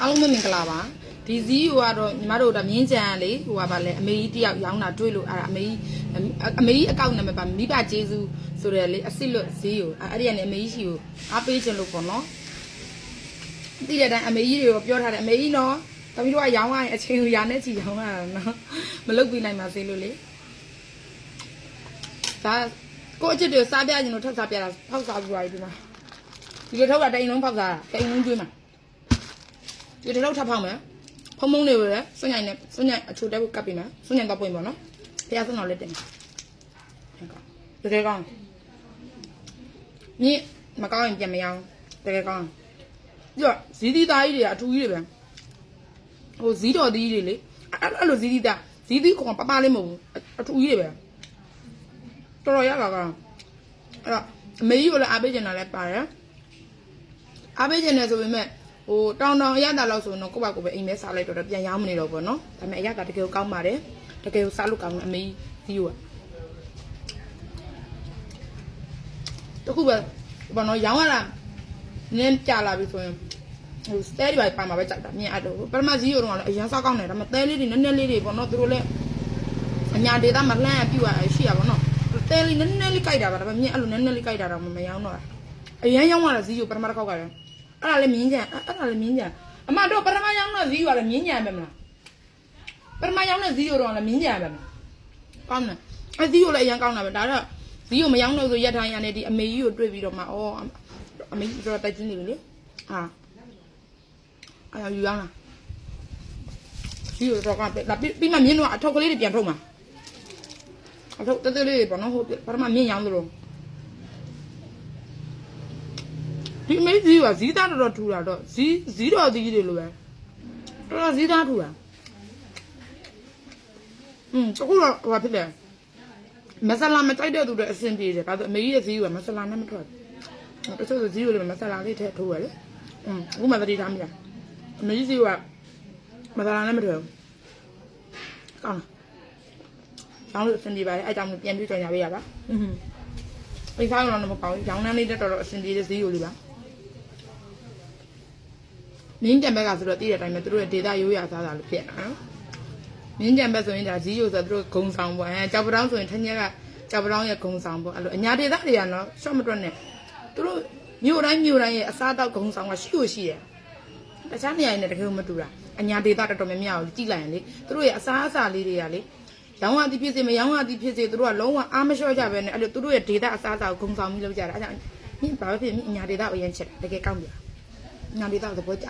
အားလုံးပဲမင်္ဂလာပါဒီဇီးဟိုကတော့ညီမတို့ဒါမြင်းကြံလေဟိုကပါလဲအမေကြီးတယောက်ရောင်းတာတွေ့လို့အဲ့ဒါအမေကြီးအမေကြီးအကောင့်နံပါတ်ပါမိဘကျေးဇူးဆိုတဲ့လေအစ်စ်လွတ်ဇီးကိုအဲ့ဒီကနေအမေကြီးရှိကိုအားပေးခြင်းလို့ပေါ့နော်သိတဲ့အတိုင်းအမေကြီးတွေကိုပြောထားတယ်အမေကြီးနော်တမီးတို့ကရောင်းရရင်အချိန်ကိုရာနဲ့ချီရောင်းရတာနော်မလုပ်ပြနိုင်ပါစေလို့လေဒါကိုအချစ်တွေစားပြခြင်းလို့ထပ်စားပြတာဖောက်စားပြပါပြီဒီမှာဒီလိုထောက်တာတိန်လုံးဖောက်စားတာတိန်လုံးကျွေးမှာ ဒီတစ်လောက်ထပ်ဖောက်မယ်ဖုံဖုံလေးကိုလည်းစွန့်ညိုင်နဲ့စွန့်ညိုင်အချိုတဲကိုကပ်ပြီးမယ်စွန့်ညိုင်တော့ပွင့်ပေါ့နော်ဖះစွန့်တော်လေးတင်မယ်တကယ်ကောင်းမြင့်မကောင်းရင်ပြန်မရောတကယ်ကောင်းပြီးတော့ဇီးသီးသားကြီးတွေကအထူးကြီးတွေပဲဟိုဇီးတော်သီးတွေလေအဲ့အဲ့လိုဇီးသီးသားဇီးသီးကောင်ပပလေးမဟုတ်ဘူးအထူးကြီးတွေပဲတော်တော်ရတာကအဲ့တော့အမေကြီးကိုလည်းအားပေးချင်တာလည်းပါတယ်အားပေးချင်တယ်ဆိုပေမဲ့ ဟိုတောင်တောင်အရသာလောက်ဆိုတော့ကိုယ့်ဘာကိုယ်ပဲအိမ်မဲစားလိုက်တော့ပြန်ရောင်းမနေတော့ဘောနော်ဒါပေမဲ့အရသာတကယ်ကိုကောင်းပါတယ်တကယ်ကိုစားလို့ကောင်းတယ်အမေကြီးကတခုပဲဘောနော်ရောင်းရတာနင်းကြလာပြီဆိုရင်ဟိုစတဲတွေပါပါမှာပဲကြိုက်တာမြင်အပ်တော့ပထမဇီးရုံတော့လည်းအရန်စားကောင်းတယ်ဒါပေမဲ့တဲလေးတွေနည်းနည်းလေးတွေပေါ့နော်သူတို့လည်းအညာဒေတာမလှမ်းပြူရရှိရပါတော့တဲလေးနည်းနည်းလေးကြိုက်တာပါဒါပေမဲ့မြင်အဲ့လိုနည်းနည်းလေးကြိုက်တာတော့မရောင်းတော့အရန်ရောင်းရတာဇီးရုံပထမတစ်ခေါက်ကလည်း အဲ့ဒါလည်းမြင်းကြံအဲ့ဒါလည်းမြင်းကြံအမတို့ပထမရောင်းတော့ဇီးရွာလည်းမြင်းကြံပဲမလားပထမရောင်းတဲ့ဇီးရွာတော့လည်းမြင်းကြံပဲမလားကောင်းတယ်အဲ့ဇီးရွာလည်းအရင်ကောင်းတာပဲဒါတော့ဇီးရွာမရောင်းတော့ဆိုရက်ထိုင်ရနေဒီအမေကြီးကိုတွေ့ပြီးတော့မှဩအမေကြီးတော့တိုက်ချင်းနေပြီလေဟာအဲ့ဒါယူရောင်းလားဇီးရွာတော့ကဒါပြီးမှမြင်းတော့အထုပ်ကလေးတွေပြန်ထုတ်မှာအထုပ်တက်တက်လေးတွေပေါ့နော်ဟိုပထမမြင်းရောင်းသလို ဒီအမေဇီးကဇီးသားတော်တော်ထူတာတော့ဇီးဇီးတော်သီးတွေလိုပဲတော်တော်ဇီးသားထူတာอืมတခုတော့ဟိုဖြစ်တယ်မဆလာမကြိုက်တဲ့သူတွေအဆင်ပြေတယ်ဒါဆိုအမေကြီးရဲ့ဇီးကမဆလာနဲ့မထွက်ဘူးတချို့ဆိုဇီးကိုလည်းမဆလာလေးထည့်ထိုးရလေอืมအခုမှသတိထားမိတာအမေကြီးဇီးကမဆလာနဲ့မထွက်ဘူးကောင်းလားရောင်းလို့အဆင်ပြေပါတယ်အဲအကြောင်းပြန်ပြီးကြောင်ရပေးရပါอืมပိတ်စားလို့တော့မပေါ့ရောင်းနှမ်းလေးတက်တော်တော်အဆင်ပြေတဲ့ဇီးကိုလေးပါ မင်းကြံဘက်ကဆိုတော့တည်တဲ့အတိုင်းပဲသူတို့ရဲ့ဒေတာရိုးရစားတာလို့ဖြစ်နေတာနော်မင်းကြံဘက်ဆိုရင်ဒါဇီးရိုဆိုတော့သူတို့ဂုံဆောင်ပေါ့အဲကြောက်ပတောင်းဆိုရင်ထင်းရကကြောက်ပတောင်းရဲ့ဂုံဆောင်ပေါ့အဲ့လိုအညာဒေတာတွေကနော်ရှော့မတွက်နဲ့သူတို့မြို့တိုင်းမြို့တိုင်းရဲ့အစားတောက်ဂုံဆောင်ကရှိလို့ရှိတယ်တခြားနေရာတွေနဲ့တကယ်မတူတာအညာဒေတာတော်တော်များများကိုကြည့်လိုက်ရင်လေသူတို့ရဲ့အစားအစာလေးတွေကလေရောင်းရသည်ဖြစ်စေမရောင်းရသည်ဖြစ်စေသူတို့ကလုံးဝအားမလျှော့ကြပဲနဲ့အဲ့လိုသူတို့ရဲ့ဒေတာအစားအစာကိုဂုံဆောင်ပြီးလုပ်ကြတာအဲ့ဒါမင်းဘာပဲဖြစ်မင်းအညာဒေတာကိုရမ်းချက်တာတကယ်ကောင်း ကြညာဒေတာကိုသဘောကျ